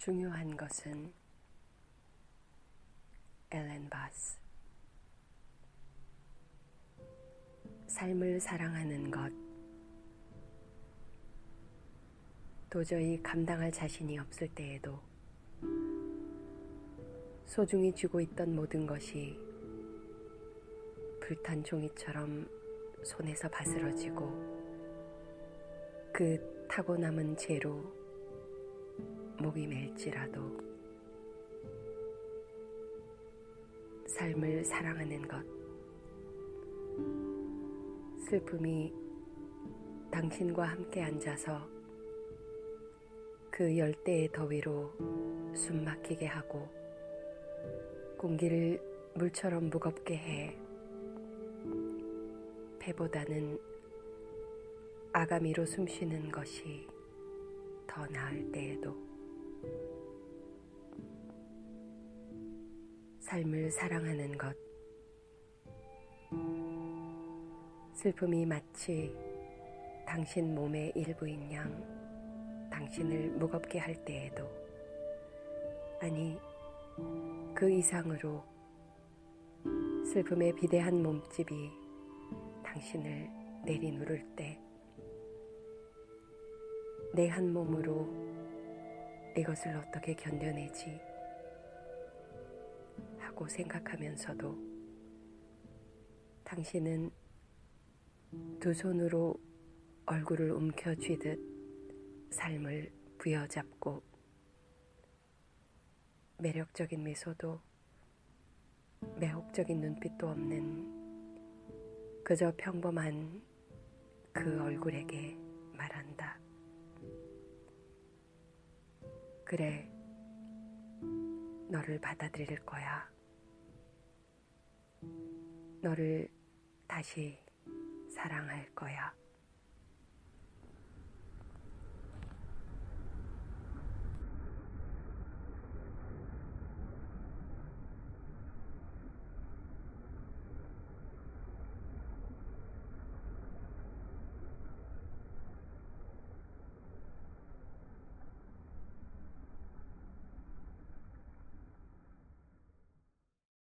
중요한 것은 엘렌 바스. 삶을 사랑하는 것. 도저히 감당할 자신이 없을 때에도 소중히 쥐고 있던 모든 것이 불탄 종이처럼 손에서 바스러지고 그 타고 남은 재로 목이 멜지라도 삶을 사랑하는 것 슬픔이 당신과 함께 앉아서 그 열대의 더위로 숨 막히게 하고 공기를 물처럼 무겁게 해 배보다는 아가미로 숨 쉬는 것이 더 나을 때에도 삶을 사랑하는 것. 슬픔이 마치 당신 몸의 일부인 양 당신을 무겁게 할 때에도 아니 그 이상으로 슬픔의 비대한 몸집이 당신을 내리누를 때 내 한 몸으로 이것을 어떻게 견뎌내지 하고 생각하면서도 당신은 두 손으로 얼굴을 움켜쥐듯 삶을 부여잡고 매력적인 미소도 매혹적인 눈빛도 없는 그저 평범한 그 얼굴에게 말한다. 그래, 너를 받아들일 거야. 너를 다시 사랑할 거야.